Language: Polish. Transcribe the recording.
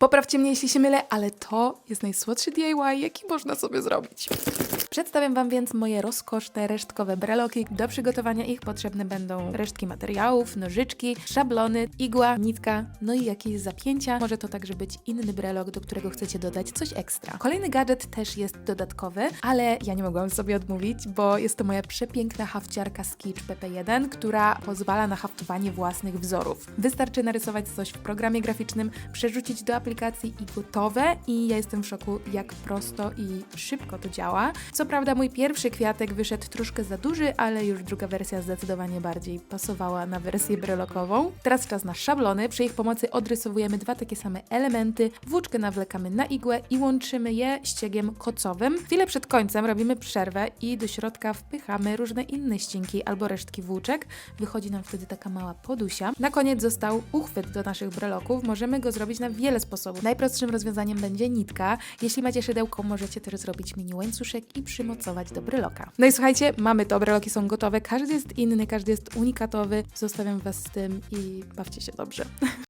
Poprawcie mnie, jeśli się mylę, ale to jest najsłodszy DIY, jaki można sobie zrobić. Przedstawiam Wam więc moje rozkoszne resztkowe breloki. Do przygotowania ich potrzebne będą resztki materiałów, nożyczki, szablony, igła, nitka, no i jakieś zapięcia. Może to także być inny brelok, do którego chcecie dodać coś ekstra. Kolejny gadżet też jest dodatkowy, ale ja nie mogłam sobie odmówić, bo jest to moja przepiękna hafciarka Sketch PP1, która pozwala na haftowanie własnych wzorów. Wystarczy narysować coś w programie graficznym, przerzucić do aplikacji i gotowe. I ja jestem w szoku, jak prosto i szybko to działa. Co prawda mój pierwszy kwiatek wyszedł troszkę za duży, ale już druga wersja zdecydowanie bardziej pasowała na wersję brelokową. Teraz czas na szablony. Przy ich pomocy odrysowujemy dwa takie same elementy, włóczkę nawlekamy na igłę i łączymy je ściegiem kocowym. Chwilę przed końcem robimy przerwę i do środka wpychamy różne inne ścinki albo resztki włóczek. Wychodzi nam wtedy taka mała podusia. Na koniec został uchwyt do naszych breloków. Możemy go zrobić na wiele sposobów. Najprostszym rozwiązaniem będzie nitka. Jeśli macie szydełko, możecie też zrobić mini łańcuszek i przymocować do bryloka. No i słuchajcie, mamy to, breloki są gotowe. Każdy jest inny, każdy jest unikatowy. Zostawiam Was z tym i bawcie się dobrze.